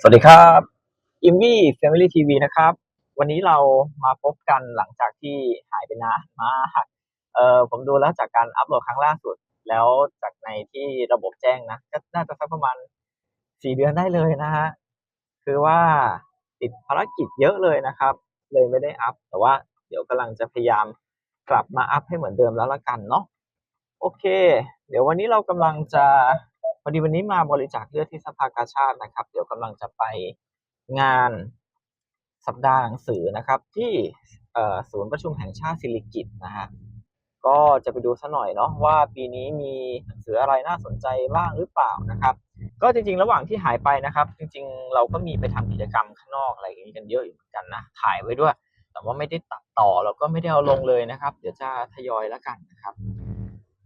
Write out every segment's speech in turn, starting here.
สวัสดีครับอิมวี่แฟมิลี่ทีวีนะครับ วันนี้เรามาพบกันหลังจากที่หายไปนานมากเออผมดูแล้วจากการอัปโหลดครั้งล่าสุด แล้วจากในที่ระบบแจ้งนะก็น่าจะสักประมาณสี่เดือนได้เลยนะฮะคือว่าติดภารกิจเยอะเลยนะครับ เลยไม่ได้อัพ แต่ว่าเดี๋ยวกำลังจะพยายามกลับมาอัพให้เหมือนเดิมแล้วละกันเนาะโอเค เดี๋ยววันนี้เรากำลังจะ พอดีวันนี้มาบริจาคเลือดที่สภากาชาตินะครับ เดี๋ยวกำลังจะไปงานสัปดาห์หนังสือนะครับ ที่ศูนย์ประชุมแห่งชาติสิริกิตนะฮะก็จะไปดูซะหน่อยเนาะว่าปีนี้มีหนังสืออะไรน่าสนใจบ้างหรือเปล่านะครับ ก็จริงๆ ระหว่างที่หายไปนะครับ จริงๆ เราก็มีไปทำกิจกรรมข้างนอกอะไรอย่างนี้กันเยอะอยู่เหมือนกันนะถ่ายไว้ด้วย แต่ว่าไม่ได้ตัดต่อแล้วก็ไม่ได้เอาลงเลยนะครับ เดี๋ยวจะทยอยแล้วกันนะครับ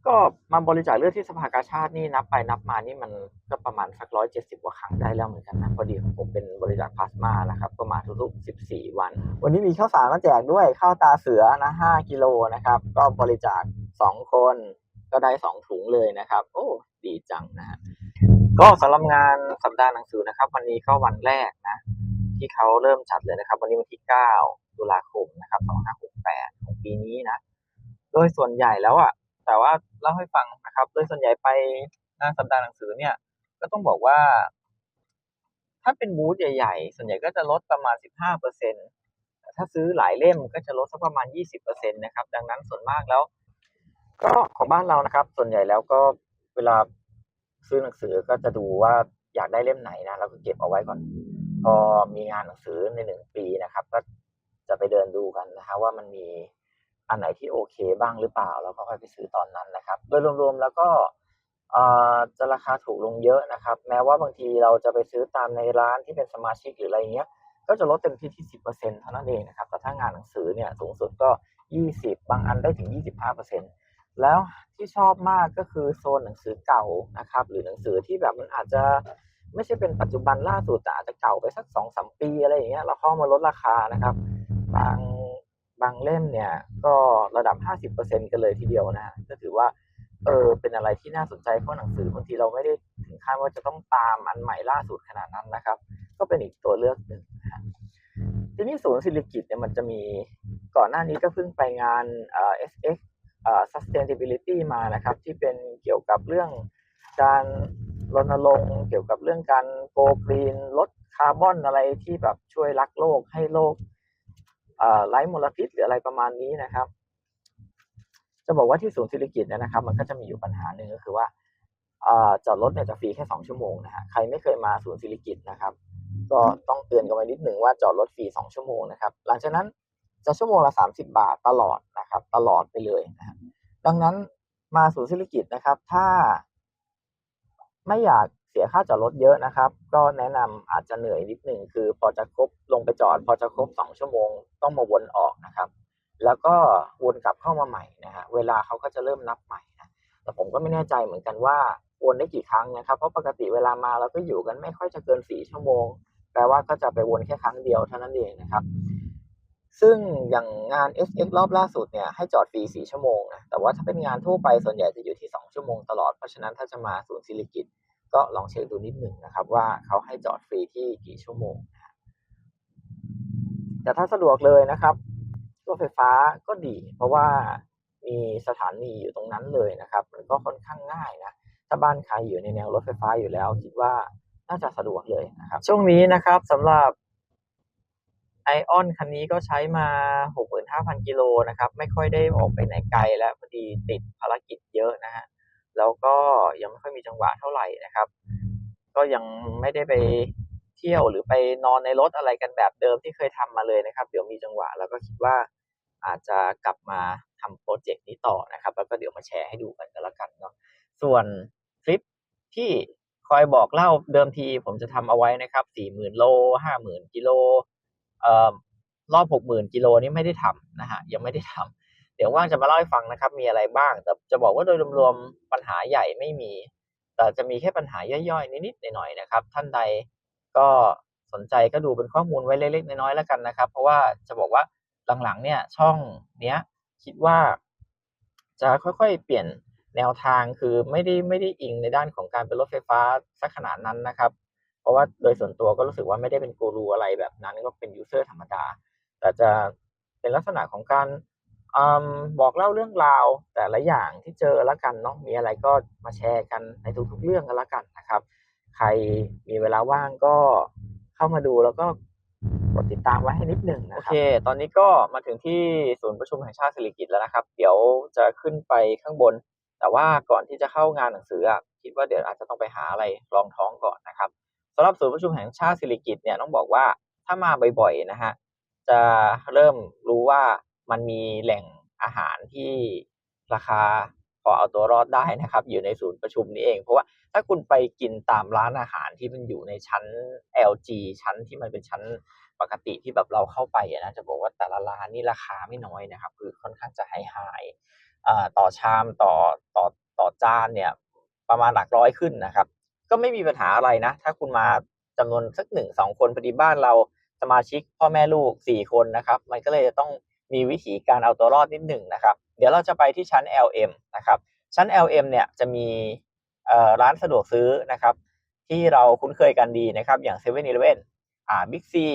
ก็มาบริจาคเลือดที่สภากาชาตินี่นับไปนับมานี่มันก็ประมาณสักร้อยเจ็ดสิบกว่าครั้งได้แล้วเหมือนกันนะพอดีของผมเป็นบริจาคพลาสมานะครับก็มาทุกๆสิบสี่วัน วันนี้มีข้าวสารมาแจกด้วยข้าวตาเสือนะห้ากิโลนะครับ ก็บริจาคสองคนก็ได้สองถุงเลยนะครับ โอ้ดีจังนะฮะก็สำหรับงานสัปดาห์หนังสือนะครับ วันนี้ก็วันแรกนะ ที่เขาเริ่มจัดเลยนะครับ วันนี้วันที่เก้าตุลาคมนะครับสองห้าหกแปดของปีนี้นะ โดยส่วนใหญ่แล้วอะ แต่ว่าเล่าให้ฟังนะครับ โดยส่วนใหญ่ไปงานสัปดาห์หนังสือเนี่ย ก็ต้องบอกว่า ถ้าเป็นบูธใหญ่ๆ ส่วนใหญ่ก็จะลดประมาณ 15เปอร์เซ็นต์ถ้าซื้อหลายเล่มก็จะลดสักประมาณ 20เปอร์เซ็นะครับ ดังนั้นส่วนมากแล้ว ก็ของบ้านเรานะครับ ส่วนใหญ่แล้วก็เวลาซื้อหนังสือก็จะดูว่าอยากได้เล่มไหนนะแล้วก็เก็บเอาไว้ก่อน พอมีงานหนังสือในหนึ่งปีนะครับ ก็จะไปเดินดูกันนะฮะว่ามันมี อันไหนที่โอเคบ้างหรือเปล่า แล้วก็ค่อยไปซื้อตอนนั้นนะครับ โดยรวมๆแล้วก็จะราคาถูกลงเยอะนะครับ แม้ว่าบางทีเราจะไปซื้อตามในร้านที่เป็นสมาชิกหรืออะไรเงี้ย ก็จะลดเต็มที่ที่10%เปอร์เซ็นต์เท่านั้นเองนะครับ แต่ถ้างานหนังสือเนี่ยสูงสุดก็20บบางอันได้ถึง25%แล้วที่ชอบมากก็คือโซนหนังสือเก่านะครับ หรือหนังสือที่แบบมันอาจจะไม่ใช่เป็นปัจจุบันล่าสุดแต่อาจจะเก่าไปสักสองสามปีอะไรอย่างเงี้ยเราเข้ามาลดราคานะครับ บาง บางเล่มเนี่ยก็ระดับ 50%กันเลยทีเดียวนะฮะก็ถือว่าเออเป็นอะไรที่น่าสนใจเพราะหนังสือบางทีเราไม่ได้ถึงขั้นว่าจะต้องตามอันใหม่ล่าสุดขนาดนั้นนะครับ ก็เป็นอีกตัวเลือกหนึ่งนะฮะทีนี้ศูนย์ศิริกิตเนี่ยมันจะมีก่อนหน้านี้ก็เพิ่งไปงานเอ่อ SX เอ่อ sustainability มานะครับ ที่เป็นเกี่ยวกับเรื่องการรณรงค์เกี่ยวกับเรื่องการโกกรีนลดคาร์บอนอะไรที่แบบช่วยรักโลกให้โลกเอ่อ ไร้มลพิษหรืออะไรประมาณนี้นะครับ จะบอกว่าที่ศูนย์ศิริกิตเนี่ยนะครับ มันก็จะมีอยู่ปัญหาหนึ่งก็คือว่าอจอดรถเนี่ยจะฟรีแค่สองชั่วโมงนะฮะใครไม่เคยมาศูนย์ศิริกิตนะครับ ก็ต้องเตือนกันไว้นิดหนึ่งว่าจอดรถฟรีสองชั่วโมงนะครับ หลังจากนั้นจะชั่วโมงละสามสิบาทตลอดนะครับ ตลอดไปเลยนะฮะดังนั้นมาศูนย์ศิริกิตนะครับ ถ้าไม่อยาก เสียค่าจอดรถเยอะนะครับ ก็แนะนำอาจจะเหนื่อยนิดหนึ่งคือพอจะครบลงไปจอด พอจะครบสองชั่วโมงต้องมาวนออกนะครับ แล้วก็วนกลับเข้ามาใหม่นะฮะเวลาเขาก็จะเริ่มนับใหม่นะแต่ผมก็ไม่แน่ใจเหมือนกันว่าวนได้กี่ครั้งนะครับ เพราะปกติเวลามาเราก็อยู่กันไม่ค่อยจะเกินสี่ชั่วโมงแปลว่าก็จะไปวนแค่ครั้งเดียวเท่านั้นเองนะครับ ซึ่งอย่างงาน SX รอบล่าสุดเนี่ยให้จอดฟรี4ชั่วโมงนะแต่ว่าถ้าเป็นงานทั่วไปส่วนใหญ่จะอยู่ที่2ชั่วโมงตลอดเพราะฉะนั้นถ้าจะมาศูนย์ศิริกิต ก็ลองเช็คดูนิดหนึ่งนะครับ ว่าเขาให้จอดฟรีที่กี่ชั่วโมงนะฮะแต่ถ้าสะดวกเลยนะครับรถไฟฟ้าก็ดี เพราะว่ามีสถานีอยู่ตรงนั้นเลยนะครับมันก็ค่อนข้างง่ายนะถ้าบ้านใครอยู่ในแนวรถไฟฟ้าอยู่แล้วคิดว่าน่าจะสะดวกเลยนะครับ ช่วงนี้นะครับสำหรับไอออนคันนี้ก็ใช้มา 65,000 กิโลนะครับ ไม่ค่อยได้ออกไปไหนไกลแล้วพอดีติดภารกิจเยอะนะฮะ แล้วก็ยังไม่ค่อยมีจังหวะเท่าไหร่นะครับ ก็ยังไม่ได้ไปเที่ยวหรือไปนอนในรถอะไรกันแบบเดิมที่เคยทำมาเลยนะครับ เดี๋ยวมีจังหวะแล้วก็คิดว่าอาจจะกลับมาทำโปรเจกต์นี้ต่อนะครับ แล้วก็เดี๋ยวมาแชร์ให้ดูกันก็แล้วกันเนาะส่วนคลิปที่คอยบอกเล่าเดิมทีผมจะทำเอาไว้นะครับ40,000โล50,000กิโลเอ่อรอบ60,000กิโลนี่ไม่ได้ทำนะฮะยังไม่ได้ทำ เดี๋ยวว่างจะมาเล่าให้ฟังนะครับ มีอะไรบ้าง แต่จะบอกว่าโดยรวมๆปัญหาใหญ่ไม่มี แต่จะมีแค่ปัญหาย่อยๆ นิดๆหน่อยๆนะครับ ท่านใดก็สนใจก็ดูเป็นข้อมูลไว้เล็กๆน้อยๆแล้วกันนะครับ เพราะว่าจะบอกว่าหลังๆ เนี่ยช่องเนี้ยคิดว่า จะค่อยๆ เปลี่ยนแนวทางคือไม่ได้ไม่ได้อิงในด้านของการเป็นรถไฟฟ้าสักขนาดนั้นนะครับ เพราะว่าโดยส่วนตัวก็รู้สึกว่าไม่ได้เป็นกูรูอะไรแบบนั้นก็เป็นยูเซอร์ธรรมดา แต่จะเป็นลักษณะของการ อบอกเล่าเรื่องราวแต่ละอย่างที่เจอแล้วกันเนาะมีอะไรก็มาแชร์กันในทุกๆเรื่องกันแล้วกันนะครับ ใครมีเวลาว่างก็เข้ามาดูแล้วก็กดติดตามไว้ให้นิดหนึ่งนะครับโอเค ตอนนี้ก็มาถึงที่ศูนย์ประชุมแห่งชาติสิริกิติ์แล้วนะครับ เดี๋ยวจะขึ้นไปข้างบน แต่ว่าก่อนที่จะเข้างานหนังสืออะคิดว่าเดี๋ยวอาจจะต้องไปหาอะไรรองท้องก่อนนะครับสำหรับศูนย์ประชุมแห่งชาติสิริกิติ์เนี่ยต้องบอกว่าถ้ามาบ่อยๆนะฮะจะเริ่มรู้ว่า มันมีแหล่งอาหารที่ราคาพอเอาตัวรอดได้นะครับ อยู่ในศูนย์ประชุมนี้เอง เพราะว่าถ้าคุณไปกินตามร้านอาหารที่มันอยู่ในชั้น LG ชั้นที่มันเป็นชั้นปกติที่แบบเราเข้าไปนะจะบอกว่าแต่ละร้านนี่ราคาไม่น้อยนะครับ คือค่อนข้างจะไฮไฮอ่าต่อชามต่อต่อต่อจานเนี่ยประมาณหลักร้อยขึ้นนะครับ ก็ไม่มีปัญหาอะไรนะ ถ้าคุณมาจำนวนสักหนึ่งสองคนพอดีบ้านเราสมาชิกพ่อแม่ลูกสี่คนนะครับ มันก็เลยจะต้อง มีวิธีการเอาตัวรอดนิดหนึ่งนะครับ เดี๋ยวเราจะไปที่ชั้น LM นะครับ ชั้น LM เนี่ยจะมีร้านสะดวกซื้อนะครับ ที่เราคุ้นเคยกันดีนะครับ อย่าง7 e เ e ่ e ออ่าบิ๊กซี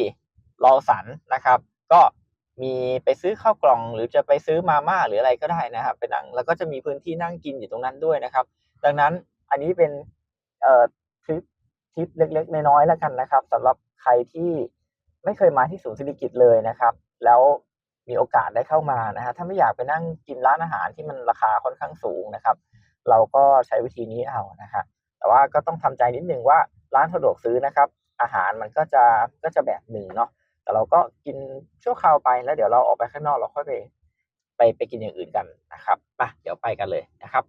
ลอสันนะครับ ก็มีไปซื้อข้าวกล่อง หรือจะไปซื้อมาม่าหรืออะไรก็ได้นะครับเป็นหนังแล้วก็จะมีพื้นที่นั่งกินอยู่ตรงนั้นด้วยนะครับ ดังนั้นอันนี้เป็นเอ่อทริปทริปเล็ก ๆ น้อยๆแล้วกันนะครับสำหรับใครที่ไม่เคยมาที่ศูนย์สิริกิตเลยนะครับ แล้ว มีโอกาสได้เข้ามานะฮะถ้าไม่อยากไปนั่งกินร้านอาหารที่มันราคาค่อนข้างสูงนะครับ เราก็ใช้วิธีนี้เอานะครับแต่ว่าก็ต้องทำใจนิดนึงว่าร้านสะดวกซื้อนะครับ อาหารมันก็จะก็จะแบบหนึ่งเนาะแต่เราก็กินชั่วคราวไปแล้วเดี๋ยวเราออกไปข้างนอกเราค่อยไปไปไปกินอย่างอื่นกันนะครับมาเดี๋ยวไปกันเลยนะครับ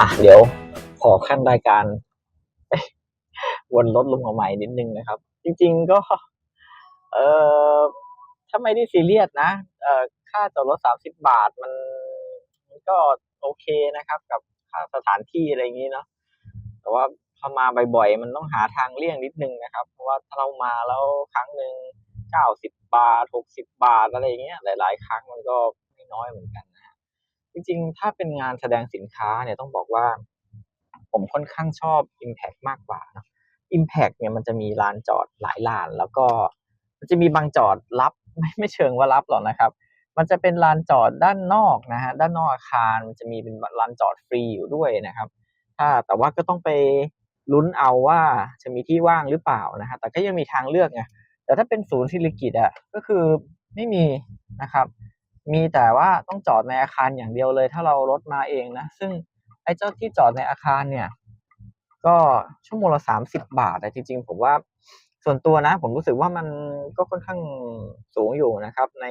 อะเดี๋ยวขอขั้นรายการวนลดลงมาใหม่นิดนึงนะครับ จริง ๆ ก็ เออถ้าไม่ได้ซีเรียสนะเออค่าจอดรถสามสิบบาทมันมันก็โอเคนะครับ กับค่าสถานที่อะไรอย่างนี้เนาะแต่ว่าพอมาบ่อยๆ มันต้องหาทางเลี่ยงนิดนึงนะครับ เพราะว่าถ้าเรามาแล้วครั้งหนึ่งเก้าสิบบาทหกสิบบาทอะไรอย่างเงี้ยหลาย ๆ ครั้งมันก็ไม่น้อยเหมือนกัน ริง ๆ ถ้าเป็นงานแสดงสินค้าเนี่ยต้องบอกว่า ผมค่อนข้างชอบ Impact มากกว่านะ Impact เนี่ยมันจะมีลานจอดหลายลาน แล้วก็มันจะมีบางจอดรับไม่ไม่เชิงว่ารับหรอกนะครับ มันจะเป็นลานจอดด้านนอกนะฮะด้านนอกอาคารมันจะมีเป็นลานจอดฟรีอยู่ด้วยนะครับถ้าแต่ว่าก็ต้องไปลุ้นเอาว่าจะมีที่ว่างหรือเปล่านะฮะแต่ก็ยังมีทางเลือกไงแต่ถ้าเป็นศูนย์ศิริกิตอะก็คือไม่มีนะครับ มีแต่ว่าต้องจอดในอาคารอย่างเดียวเลย ถ้าเรารถมาเองนะ ซึ่งไอ้เจ้าที่จอดในอาคารเนี่ย ก็ชั่วโมงละสามสิบบาท แต่จริง ๆ ผมว่าส่วนตัวนะ ผมรู้สึกว่ามันก็ค่อนข้างสูงอยู่นะครับ ใน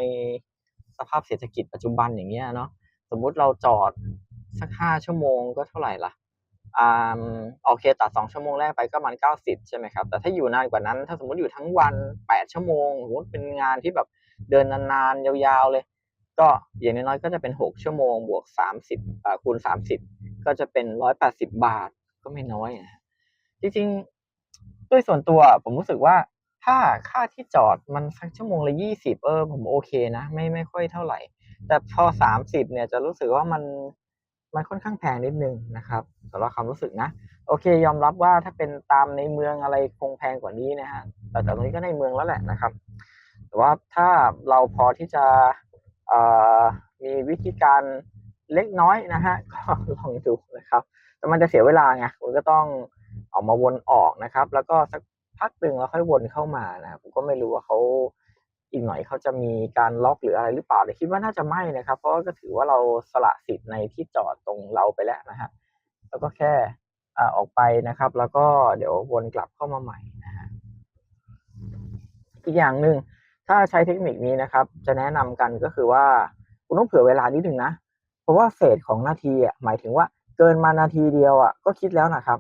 สภาพเศรษฐกิจปัจจุบันอย่างเงี้ยเนาะสมมุติเราจอดสักห้าชั่วโมงก็เท่าไหร่ล่ะอ่าโอเคตัดสองชั่วโมงแรกไปก็มันเก้าสิบใช่ไหมครับ แต่ถ้าอยู่นานกว่านั้น ถ้าสมมติอยู่ทั้งวันแปดชั่วโมงสมมติเป็นงานที่แบบเดินนานๆยาวๆเลย ก็อย่างน้อยๆก็จะเป็นหกชั่วโมงบวกสามสิบอ่าคูณสามสิบก็จะเป็นร้อยแปดสิบบาทก็ไม่น้อยนะจริงๆด้วยส่วนตัวผมรู้สึกว่าถ้าค่าที่จอดมันสักชั่วโมงละยี่สิบเออ ผมโอเคนะ ไม่ไม่ค่อยเท่าไหร่ แต่พอสามสิบเนี่ยจะรู้สึกว่ามันมันค่อนข้างแพงนิดนึงนะครับสำหรับความรู้สึกนะ โอเค ยอมรับว่าถ้าเป็นตามในเมืองอะไรคงแพงกว่านี้นะฮะแต่แต่ตรงนี้ก็ในเมืองแล้วแหละนะครับ แต่ว่าถ้าเราพอที่จะ มีวิธีการเล็กน้อยนะฮะก็ลองดูนะครับ แต่มันจะเสียเวลาไงคุณก็ต้องออกมาวนออกนะครับ แล้วก็สักพักหนึ่งแล้วค่อยวนเข้ามานะผมก็ไม่รู้ว่าเขาอีกหน่อยเขาจะมีการล็อกหรืออะไรหรือเปล่าแต่คิดว่าน่าจะไม่นะครับ เพราะก็ถือว่าเราสละสิทธิ์ในที่จอดตรงเราไปแล้วนะฮะแล้วก็แค่ออกไปนะครับ แล้วก็เดี๋ยววนกลับเข้ามาใหม่นะฮะอีกอย่างหนึ่ง ถ้าใช้เทคนิคนี้นะครับ จะแนะนำกันก็คือว่าคุณต้องเผื่อเวลานิดนึงนะ เพราะว่าเศษของนาทีอะหมายถึงว่าเกินมานาทีเดียวอะก็คิดแล้วนะครับ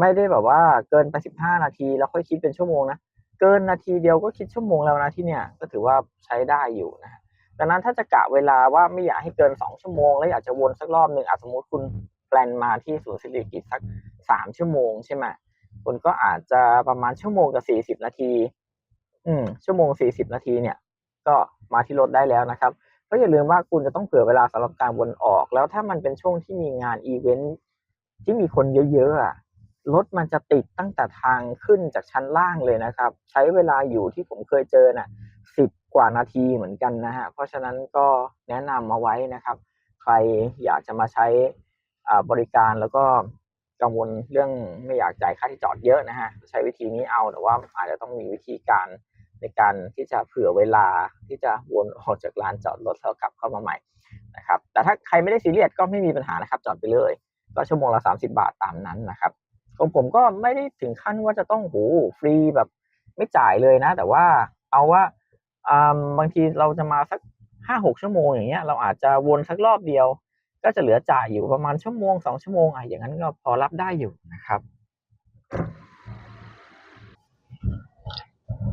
ไม่ได้แบบว่าเกินไปสิบห้านาทีแล้วค่อยคิดเป็นชั่วโมงนะเกินนาทีเดียวก็คิดชั่วโมงแล้วนะที่เนี่ยก็ถือว่าใช้ได้อยู่นะดังนั้นถ้าจะกะเวลาว่าไม่อยากให้เกินสองชั่วโมง แล้วอยากจะวนสักรอบหนึ่งอาจสมมติคุณแพลนมาที่ศูนย์สิริกิตสักสามชั่วโมงใช่ไหมคุณก็อาจจะประมาณชั่วโมงกับสี่สิบนาที อืมชั่วโมงสี่สิบนาทีเนี่ย ก็มาที่รถได้แล้วนะครับก็อย่าลืมว่าคุณจะต้องเผื่อเวลาสำหรับการวนออก แล้วถ้ามันเป็นช่วงที่มีงานอีเวนท์ที่มีคนเยอะๆอะรถมันจะติดตั้งแต่ทางขึ้นจากชั้นล่างเลยนะครับ ใช้เวลาอยู่ที่ผมเคยเจอน่ะสิบกว่านาทีเหมือนกันนะฮะเพราะฉะนั้นก็แนะนำมาไว้นะครับ ใครอยากจะมาใช้บริการแล้วก็กังวลเรื่องไม่อยากจ่ายค่าที่จอดเยอะนะฮะใช้วิธีนี้เอาแต่ว่าอาจจะต้องมีวิธีการ ในการที่จะเผื่อเวลาที่จะวนออกจากลานจอดรถแล้วกลับเข้ามาใหม่นะครับ แต่ถ้าใครไม่ได้ซีเรียสก็ไม่มีปัญหานะครับ จอดไปเลย ก็ชั่วโมงละ 30 บาทตามนั้นนะครับของผมก็ไม่ได้ถึงขั้นว่าจะต้องโหฟรีแบบไม่จ่ายเลยนะ แต่ว่าเอาว่าบางทีเราจะมาสักห้าหกชั่วโมงอย่างเงี้ยเราอาจจะวนสักรอบเดียว ก็จะเหลือจ่ายอยู่ประมาณชั่วโมงสองชั่วโมงอะอย่างนั้นก็พอรับได้อยู่นะครับ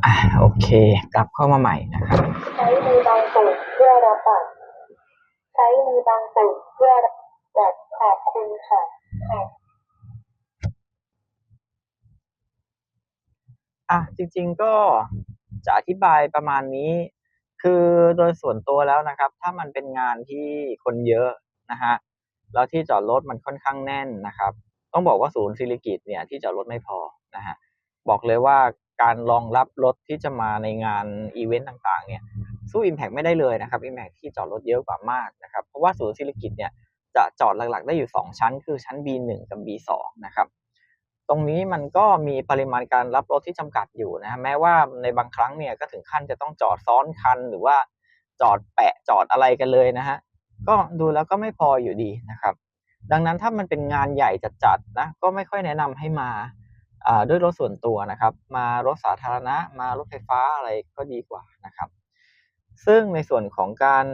อ่าโอเค กลับเข้ามาใหม่นะครับ ใช้มือบังตูดเพื่อรับบัตรใช้มือบังตูดเพื่อรับบัตรขอบคุณค่ะขอบอะจริง ๆก็จะอธิบายประมาณนี้ คือโดยส่วนตัวแล้วนะครับ ถ้ามันเป็นงานที่คนเยอะนะฮะแล้วที่จอดรถมันค่อนข้างแน่นนะครับ ต้องบอกว่าศูนย์ศิริกิตเนี่ยที่จอดรถไม่พอนะฮะบอกเลยว่า การรองรับรถที่จะมาในงานอีเวนต์ต่างๆเนี่ยสู้ Impact ไม่ได้เลยนะครับ Impact ที่จอดรถเยอะกว่ามากนะครับเพราะว่าศูนย์ศิริกิตเนี่ยจะจอดหลักๆ ได้อยู่ 2 ชั้น คือชั้น B1 กับ B2 นะครับตรงนี้มันก็มีปริมาณการรับรถที่จำกัดอยู่นะแม้ว่าในบางครั้งเนี่ยก็ถึงขั้นจะต้องจอดซ้อนคันหรือว่าจอดแปะจอดอะไรกันเลยนะฮะก็ดูแล้วก็ไม่พออยู่ดีนะครับ ดังนั้นถ้ามันเป็นงานใหญ่จัดๆนะก็ไม่ค่อยแนะนำให้มา ด้วยรถส่วนตัวนะครับ มารถสาธารณะ มารถไฟฟ้าอะไรก็ดีกว่านะครับ ซึ่งในส่วนของการ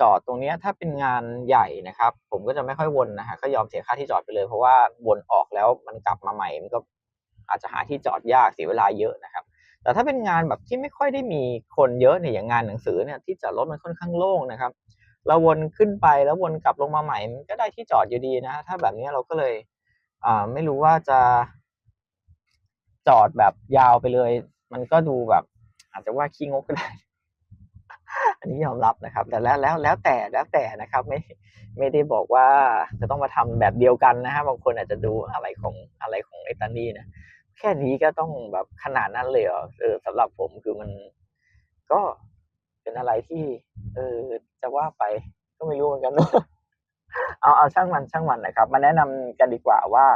จอดตรงนี้ถ้าเป็นงานใหญ่นะครับ ผมก็จะไม่ค่อยวนนะฮะก็ยอมเสียค่าที่จอดไปเลย เพราะว่าวนออกแล้วมันกลับมาใหม่มันก็อาจจะหาที่จอดยากเสียเวลาเยอะนะครับ แต่ถ้าเป็นงานแบบที่ไม่ค่อยได้มีคนเยอะเนี่ยอย่างงานหนังสือเนี่ยที่จอดรถมันค่อนข้างโล่งนะครับเราวนขึ้นไปแล้ววนกลับลงมาใหม่มันก็ได้ที่จอดอยู่ดีนะถ้าแบบนี้เราก็เลยไม่รู้ว่าจะ จอดแบบยาวไปเลย มันก็ดูแบบ อาจจะว่าขี้งกก็ได้ อันนี้ยอมรับนะครับ แต่แล้วแล้วแล้วแต่แล้วแต่นะครับ ไม่ไม่ได้บอกว่าจะต้องมาทำแบบเดียวกันนะฮะบางคนอาจจะดูอะไรของอะไรของไอตันนี่นะแค่นี้ก็ต้องแบบขนาดนั้นเลยเหรอเออสำหรับผมคือมันก็เป็นอะไรที่ เออ จะว่าไป ก็ไม่รู้เหมือนกันเนอะเอาเอาช่างมันช่างมันนะครับ มาแนะนำกันดีกว่าว่า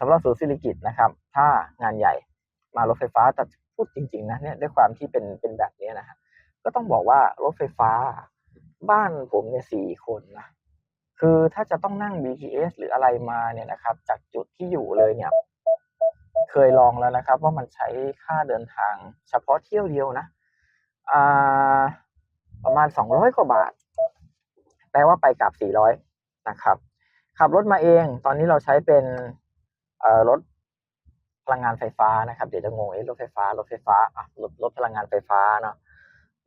สำหรับศูนย์ศิริกิตนะครับ ถ้างานใหญ่มารถไฟฟ้าแต่พูดจริง ๆนะเนี่ยด้วยความที่เป็นเป็นแบบนี้นะฮะก็ต้องบอกว่ารถไฟฟ้าบ้านผมเนี่ยสี่คนนะคือถ้าจะต้องนั่ง BTS หรืออะไรมาเนี่ยนะครับ จากจุดที่อยู่เลยเนี่ย เคยลองแล้วนะครับ ว่ามันใช้ค่าเดินทาง เฉพาะเที่ยวเดียวนะอ่าประมาณสองร้อยกว่าบาท แปลว่าไปกลับสี่ร้อยนะครับ ขับรถมาเอง ตอนนี้เราใช้เป็น รถพลังงานไฟฟ้านะครับ เดี๋ยวจะงงเอ๊ะรถไฟฟ้ารถไฟฟ้าอะรถรถพลังงานไฟฟ้าเนาะ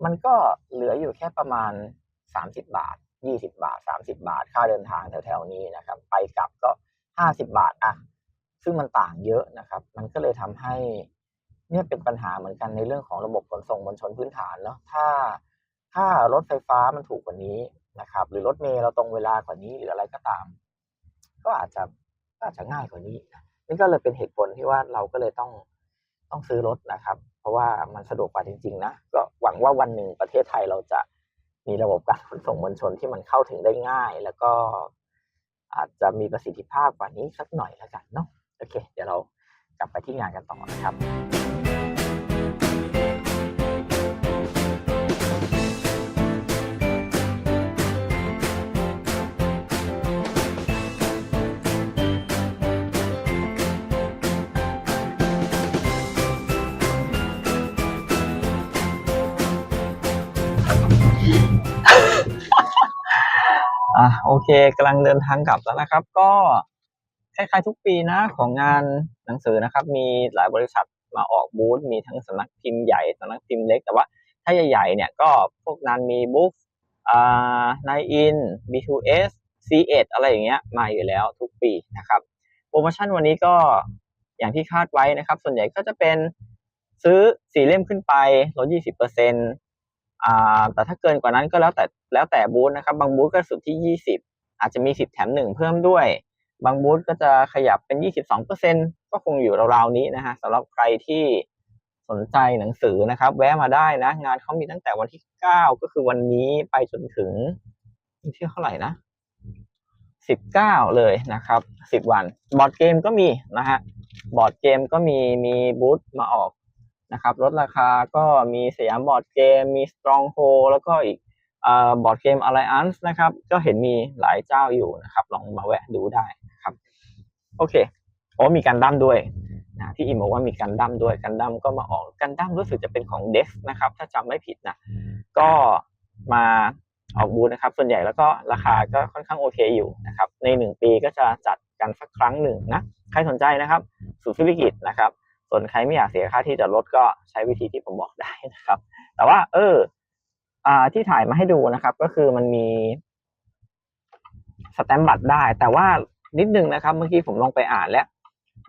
มันก็เหลืออยู่แค่ประมาณสามสิบาทยี่สิบาทสามสิบาท ค่าเดินทางแถวๆนี้นะครับ ไปกลับก็ห้าสิบาทอะซึ่งมันต่างเยอะนะครับ มันก็เลยทำให้เนี่ยเป็นปัญหาเหมือนกันในเรื่องของระบบขนส่งมวลชนพื้นฐานเนาะถ้าถ้ารถไฟฟ้ามันถูกกว่านี้นะครับ หรือรถเมล์เราตรงเวลากว่านี้หรืออะไรก็ตาม ก็อาจจะอาจจะง่ายกว่านี้นี่ นี่ก็เลยเป็นเหตุผลที่ว่าเราก็เลยต้องต้องซื้อรถนะครับ เพราะว่ามันสะดวกกว่าจริง ๆ นะก็หวังว่าวันหนึ่งประเทศไทยเราจะมีระบบการขนส่งมวลชนที่มันเข้าถึงได้ง่าย แล้วก็อาจจะมีประสิทธิภาพกว่านี้สักหน่อยแล้วกันเนาะโอเค เดี๋ยวเรากลับไปที่งานกันต่อนะครับ อะโอเคกำลังเดินทางกลับแล้วนะครับ ก็คล้ายๆทุกปีนะของงานหนังสือนะครับ มีหลายบริษัทมาออกบูธมีทั้งสำนักพิมพ์ใหญ่สำนักพิมพ์เล็ก แต่ว่าถ้าใหญ่ๆเนี่ยก็พวกนั้นมีบุ๊กอ่านายอิน B2S C1 อะไรอย่างเงี้ยมาอยู่แล้วทุกปีนะครับ โปรโมชั่นวันนี้ก็อย่างที่คาดไว้นะครับ ส่วนใหญ่ก็จะเป็นซื้อสี่เล่มขึ้นไปลดยี่สิบเแต่ถ้าเกินกว่านั้นก็แล้วแต่แล้วแต่บูธนะครับบางบูธก็สุดที่ยี่สิบอาจจะมีสิบแถมหนึ่งเพิ่มด้วย บางบูธก็จะขยับเป็นยี่สิบสองเปอร์เซ็นก็คงอยู่ราวๆนี้นะฮะสำหรับใครที่สนใจหนังสือนะครับ แวะมาได้นะ งานเขามีตั้งแต่วันที่เก้าก็คือวันนี้ไปจนถึงที่เท่าไหร่นะสิบเก้าเลยนะครับสิบวัน บอร์ดเกมก็มีนะฮะบอร์ดเกมก็มีมีบูธมาออก นะครับลดราคาก็มีสยามบอร์ดเกม มี Stronghold แล้วก็อีกบอร์ดเกม Alliance นะครับ ก็เห็นมีหลายเจ้าอยู่นะครับ ลองมาแวะดูได้นะครับ โอเคโอ้มีการดั้มด้วยนะที่อิมบอกว่ามีการดั้มด้วยการดั้มก็มาออกการดั้มรู้สึกจะเป็นของ Dex นะครับ ถ้าจำไม่ผิดนะก็มาออกบูธนะครับ ส่วนใหญ่แล้วก็ราคาก็ค่อนข้างโอเคอยู่นะครับ ในหนึ่งปีก็จะจัดกันสักครั้งหนึ่งนะ ใครสนใจนะครับสุธุรกิจนะครับ ส่วนใครไม่อยากเสียค่าที่จอดรถก็ใช้วิธีที่ผมบอกได้นะครับ แต่ว่า เออ อ่า ที่ถ่ายมาให้ดูนะครับ ก็คือมันมีสแตมป์บัตรได้ แต่ว่านิดนึงนะครับ เมื่อกี้ผมลองไปอ่านแล้ว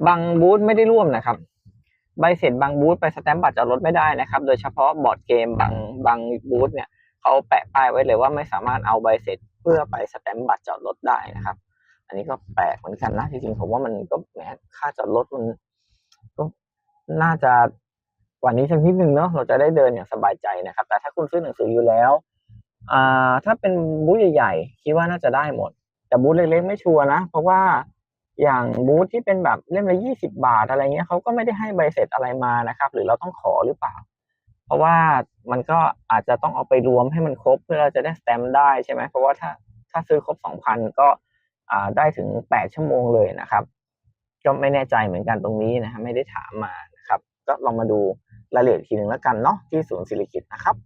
บางบูธไม่ได้ร่วมนะครับใบเสร็จบางบูธไปสแตมป์บัตรจอดรถไม่ได้นะครับ โดยเฉพาะบอร์ดเกมบางบางบูธเนี่ยเขาแปะป้ายไว้เลยว่าไม่สามารถเอาใบเสร็จเพื่อไปสแตมป์บัตรจอดรถได้นะครับ อันนี้ก็แปลกเหมือนกันนะจริงๆผมว่ามันก็แหมค่าจอดรถมัน น่าจะว่านี้สักนิดนึงเนาะเราจะได้เดินอย่างสบายใจนะครับ แต่ถ้าคุณซื้อหนังสืออยู่แล้วอ่าถ้าเป็นบูธใหญ่ๆคิดว่าน่าจะได้หมด แต่บูธเล็กๆไม่ชัวร์นะ เพราะว่าอย่างบูธที่เป็นแบบเล่มละยี่สิบาทอะไรเงี้ยเขาก็ไม่ได้ให้ใบเสร็จอะไรมานะครับ หรือเราต้องขอหรือเปล่า เพราะว่ามันก็อาจจะต้องเอาไปรวมให้มันครบเพื่อเราจะได้สแตมป์ได้ใช่ไหมเพราะว่าถ้าถ้าซื้อครบสองพันก็อ่าได้ถึงแปดชั่วโมงเลยนะครับ ก็ไม่แน่ใจเหมือนกันตรงนี้นะฮะไม่ได้ถามมา ก็ลองมาดูรายละเอียดทีหนึ่งแล้วกันเนาะที่ศูนย์ศิริกิตนะครับ